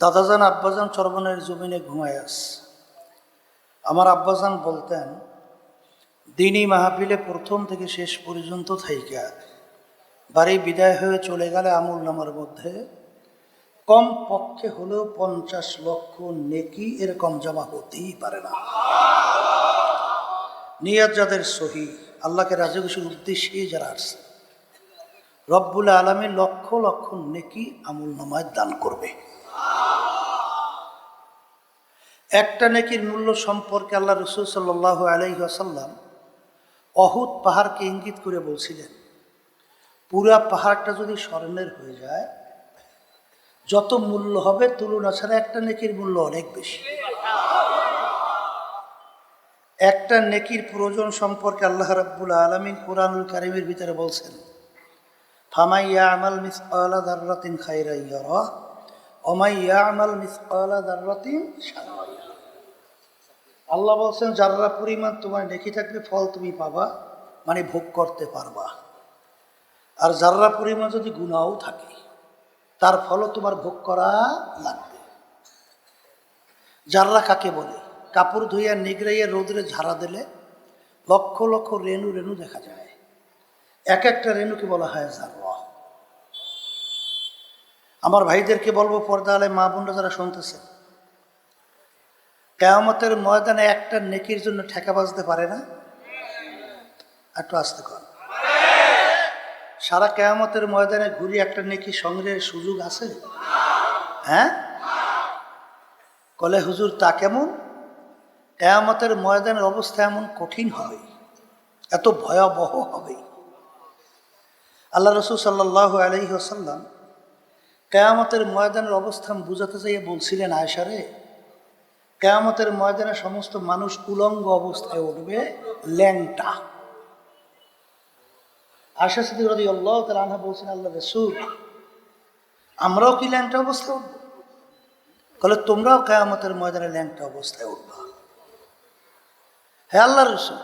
দাদাজান আব্বাজান চরবনের জমিনে ঘুমায় আস আমার আব্বাজান বলতেন, দিনই মাহফিলে প্রথম থেকে শেষ পর্যন্ত থাইকা। বাড়ি বিদায় হয়ে চলে গেলে আমুল নামার মধ্যে কম পক্ষে হলেও পঞ্চাশ লক্ষ নেকি এরকম জমা হতেই পারে না। নিয়াত যাদের সহি, আল্লাহকে রাজি উদ্দেশ্যে যারা আসছে। রব্বুল আলমী লক্ষ লক্ষ নেকি আমুল নামায় দান করবে। একটা নেকির মূল্য সম্পর্কে আল্লাহ রসুল সাল্লাহ আলহি আসাল্লাম অহুদ পাহাড়কে ইঙ্গিত করে বলছিলেন, পুরা পাহাড়টা যদি স্বর্ণের হয়ে যায়, যত মূল্য হবে তুলনা ছাড়া একটা নেকির মূল্য অনেক বেশি। একটা নেকির প্রয়োজন সম্পর্কে আল্লাহ রাব্বুল আলমিন কোরআনুল কারিমের ভিতরে বলছেন, ফামাইয়া আমাল মিস আলা দার্রাতিন খাইরা ইয়ারা আল্লাহ বলছেন যারা পরিমাণ তোমার নেকি থাকবে, ফল তুমি পাবা মানে ভোগ করতে পারবা। আর যারা পরিমাণ যদি গুণাও থাকে, তার ফলও তোমার ভোগ করা লাগবে। জাররা কাকে বলে, কাপড় ধুইয়া নিগড়াইয়া রোদরে ঝাড়া দিলে, লক্ষ লক্ষ রেণু রেণু দেখা যায়। এক একটা রেণুকে বলা হয় জাররা আমার ভাইদেরকে বলব, পর্দা আলে মা বোনরা যারা শুনতেছে, কেয়ামতের ময়দানে একটা নেকির জন্য ঠেকা বাজতে পারে না? একটু আসতে কর। সারা কেয়ামতের ময়দানে ঘুরি একটা নেকি সংগ্রহের সুযোগ আছে? হ্যাঁ? কলে হুজুর, তা কেমন? কেয়ামতের ময়দানের অবস্থা এমন কঠিন হবে এত ভয়াবহ হবে। আল্লাহ রসুল সাল্লাহ আলহি কেয়ামতের ময়দানের অবস্থান বুঝাতে চাইয়ে বলছিলেন আয়সারে কেয়ামতের ময়দানে সমস্ত মানুষ উলঙ্গ অবস্থায় উঠবে ল্যাংটা। আশা সিদ্দিক রদি আল্লাহ আনহা বলছেন, আল্লাহ রসুল, আমরাও কি ল্যাংটা অবস্থায় উঠবো? বলে তোমরাও কেয়ামতের ময়দানে ল্যাংটা অবস্থায় উঠবা। হ্যাঁ আল্লাহ রসুল,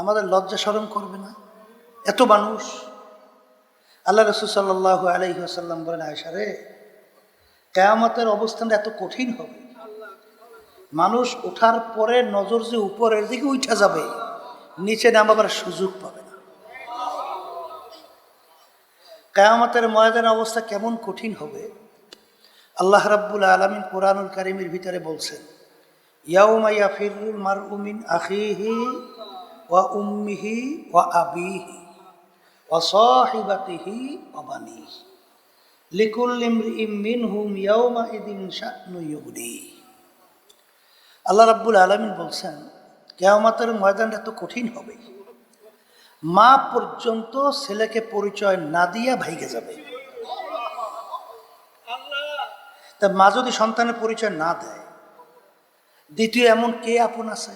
আমাদের লজ্জা স্মরণ করবে না? এত মানুষ আল্লাহ রসুল সাল্লাহ আলহিহাসাল্লাম বলেন আয়সা রে, কেয়ামতের অবস্থানটা এত কঠিন হবে। মানুষ ওঠার পরে নজর যে উপরের দিকে উঠা যাবে, নিচে নামাবার সুযোগ পাবে না। কেয়ামতের ময়দান অবস্থা কেমন কঠিন হবে? আল্লাহ রাব্বুল আলমিন কোরআনুল কারিমের ভিতরে বলছেন ইয়াউমাইয়া ফিরুল মার উমিন আখিহি ওয়া উম্মিহি ওয়া আবিহি। ওয়া সাহিবাতিহি ওয়া বানিহি লিকুল ইমরিইম মিনহুম ইয়াউমা ইদিন ইউগনি। আল্লাহ রাব্বুল আলমিন বলছেন, কেয়ামতের ময়দানটা তো কঠিন হবে। মা পর্যন্ত ছেলেকে পরিচয় না দিয়া ভাইগে যাবে। তা মা যদি সন্তানের পরিচয় না দেয়, দ্বিতীয় এমন কে আপন আছে?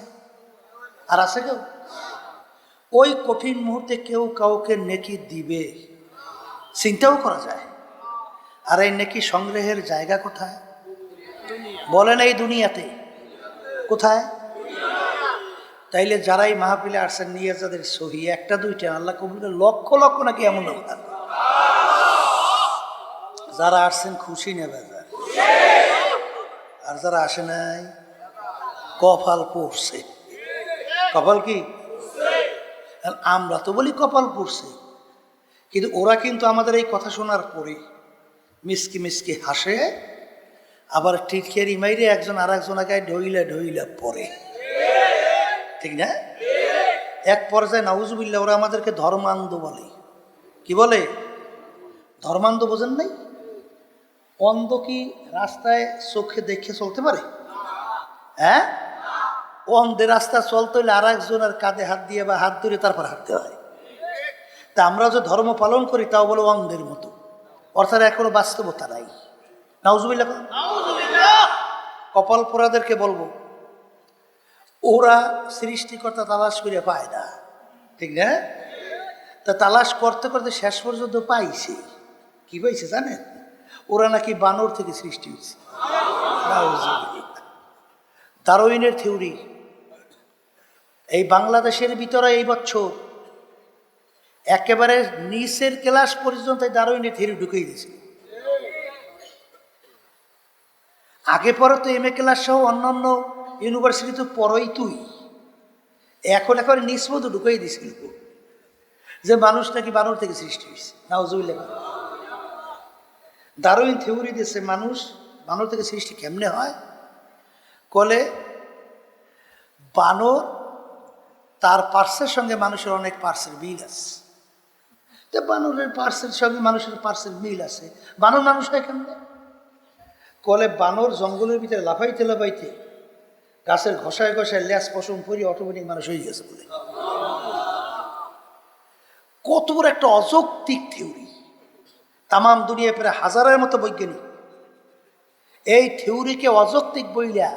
আর আছে কেউ? ওই কঠিন মুহূর্তে কেউ কাউকে নেকি দিবে। চিন্তাও করা যায়। আর এই নেকি সংগ্রহের জায়গা কোথায়? বলেন এই দুনিয়াতে। কোথায়? তাইলে যারাই মাহফিলে আসছেন নিয়ে যাদের সহি, একটা, দুইটা, আল্লাহ কবুল লক্ষ লক্ষ নাকি এমন থাকবে। যারা আসছেন খুশি নেবে আর যারা আসে নাই, কপাল পড়ছে কপাল কি? আমরা তো বলি কপাল পড়ছে। কিন্তু ওরা কিন্তু আমাদের এই কথা শোনার পরে মিসকি মিসকি হাসে, আবার টিটকেরি মাইরে একজন আর একজন আগে ঢইলা ঢইলা পরে ঠিক না? এক পর্যায়ে নাউজুবিল্লা ওরা আমাদেরকে ধর্মান্ধ বলে। কি বলে? ধর্মান্ধ বোঝেন নাই? অন্ধ কি রাস্তায় চোখে দেখে চলতে পারে? হ্যাঁ? অন্ধের রাস্তা চলতে হলে আর একজনের কাঁধে হাত দিয়ে বা হাত ধরে তারপর হাঁটতে হয়। তা আমরা যে ধর্ম পালন করি তাও বলো অন্ধের মতো। অর্থাৎ এখনও বাস্তবতা নাই। নাউজুবিল্লা কপাল পোড়াদেরকে বলব ওরা সৃষ্টিকর্তা তালাশ করে পায় না। ঠিক না? তা তালাশ করতে করতে শেষ পর্যন্ত পাইছে। কি পাইছে জানেন? ওরা নাকি বানর থেকে সৃষ্টি হয়েছে। দারোইনের থিওরি। এই বাংলাদেশের ভিতরে এই বছর একেবারে নিচের ক্লাস পর্যন্ত এই দারোইনের থিওরি ঢুকিয়ে দিয়েছে। আগে পরে তো এম এ ক্লাস সহ অন্যান্য ইউনিভার্সিটি তো পড়ই তুই। এখন এখন নিষ্পদ ঢুকাই দিছিল যে মানুষ নাকি বানর থেকে সৃষ্টি হয়েছে নাওজুবিল্লাহ দারুইন থিওরি দিয়েছে মানুষ বানর থেকে সৃষ্টি কেমনে হয়? কলে বানর তার পার্সের সঙ্গে মানুষের অনেক পার্সের মিল আছে। তো বানরের পার্সের সঙ্গে মানুষের পার্সের মিল আছে। বানর মানুষ হয় কলে বানর জঙ্গলের ভিতরে লাফাইতে লাফাইতে গাছের ঘষায় ঘষায় ল্যাস পশম পরি অটোমেটিক মানুষ হয়ে গেছে বলে। কত একটা অযৌক্তিক থিওরি তামাম দুনিয়া প্রায় হাজারের মতো বৈজ্ঞানিক। এই থিওরিকে অযৌক্তিক বইলা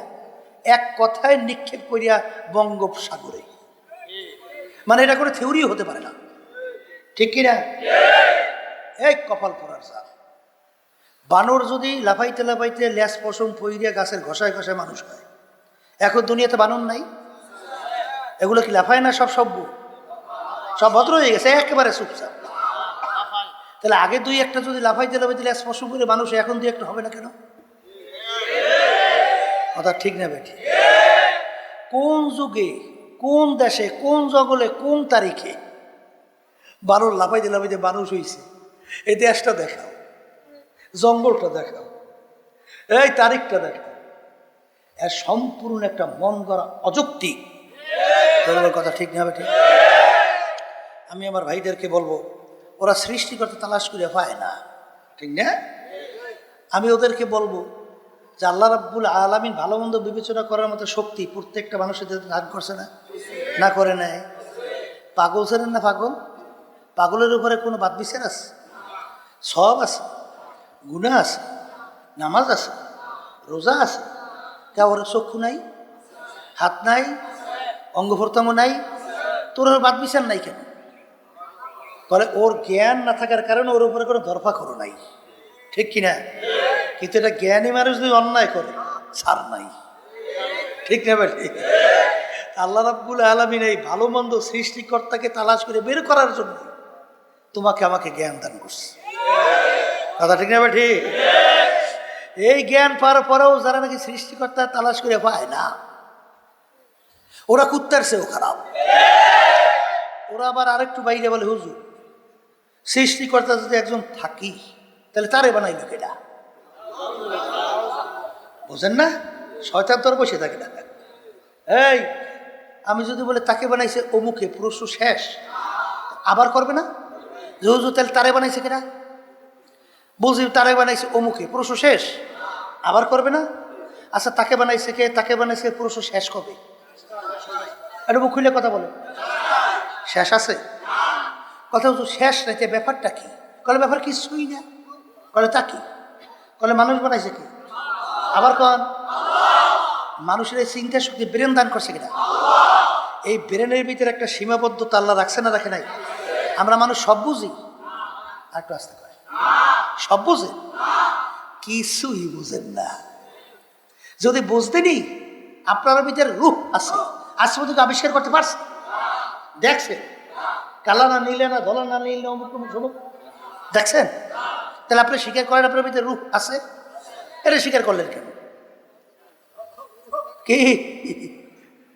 এক কথায় নিক্ষেপ করিয়া বঙ্গোপসাগরে মানে এটা কোনো থিওরিও হতে পারে না। ঠিক কিনা এই কপাল পড়ার স্যার বানর যদি লাফাইতে লাফাইতে ল্যাস পশম পইরিয়া গাছের ঘষায় ঘষায় মানুষ হয়। এখন দুনিয়াতে বানর নাই। এগুলো কি লাফায় না সব সভ্য? সব ভদ্র হয়ে গেছে, একেবারে চুপচাপ। তাহলে আগে দুই একটা যদি লাফাইতে লাফাইতে ল্যাস পশম করে মানুষ এখন দুই একটা হবে না কেন? কথা ঠিক না বেঠি। কোন যুগে কোন দেশে, কোন জগলে কোন তারিখে? বানর লাফাইতে লাফাইতে মানুষ হয়েছে এই দেশটা দেখাও। জঙ্গলটা দেখাও। এই তারিখটা দেখাও। এর সম্পূর্ণ একটা মন অযৌক্তিক ধর্মের কথা ঠিক না ঠিক? আমি আমার ভাইদেরকে বলব, ওরা সৃষ্টি করতে তালাশ করে পায় না। ঠিক না? আমি ওদেরকে বলব যে আল্লাহ রাব্বুল আলমিন ভালো মন্দ বিবেচনা করার মতো শক্তি প্রত্যেকটা মানুষের দান করছে না। না করে নেয়। পাগল ছিলেন না পাগল? পাগলের উপরে কোনো বাদ বিচার আছে? সব আছে। গুণা আছে। নামাজ আছে। রোজা আছে। কাউর চক্ষু নাই? হাত নাই? অঙ্গ প্রত্যঙ্গ নাই? তোর বাদ বিচার নাই কেন? বলে ওর জ্ঞান না থাকার কারণে ওর উপরে কোনো দরফা করো নাই। ঠিক কিনা? কিন্তু এটা জ্ঞানী মানুষ যদি অন্যায় করে, ছাড় নাই। ঠিক না বেটি? আল্লাহ রাব্বুল আলমিন এই ভালো মন্দ সৃষ্টিকর্তাকে তালাশ করে বের করার জন্য তোমাকে আমাকে জ্ঞান দান করছে। দাদা ঠিক না বেঠি এই জ্ঞান পাওয়ার পরেও যারা নাকি সৃষ্টিকর্তা তালাশ করে পায় না, ওরা কুত্তার সেও খারাপ। ওরা আবার আরেকটু বাইরে বলে, হুজুর, সৃষ্টিকর্তা যদি একজন থাকি, তাহলে তারে বানাইল কেটা বোঝেন না? শয়তান তোর বসে থাকে না। এই আমি যদি বলে, তাকে বানাইছে অমুকে প্রশ্ন শেষ। আবার করবে না? যে হুজুর তাহলে তারে বানাইছে কেনা বলছি, তারে বানাইছে অমুকে প্রশ্ন শেষ। আবার করবে না? আচ্ছা তাকে বানাইছে কে? তাকে বানাইছে প্রশ্ন শেষ কবে? এটা মুখ খুলে কথা বলে। শেষ আছে? কথা হচ্ছে শেষ নাই তে ব্যাপারটা কি? কলে, ব্যাপার কিছুই না। কলে, তা কি? কলে, মানুষ বানাইছে কি? আবার কন, মানুষের এই চিন্তা শক্তি ব্রেন দান করছে কিনা এই ব্রেনের ভিতরে একটা সীমাবদ্ধতা আল্লাহ রাখছে না রাখে নাই? আমরা মানুষ সব বুঝি। আর একটু আসতে পারে সব বুঝেন কিছুই বুঝেন না। যদি বুঝতেনি আপনার ভিতরে রূপ আছে। আজ পর্যন্ত আবিষ্কার করতে পারছে? দেখছে কালা না নিলে, না ধলা না নিলে দেখছেন? তাহলে আপনি স্বীকার করেন আপনার ভিতরে রূপ আছে? এটা স্বীকার করলেন কেন? কি?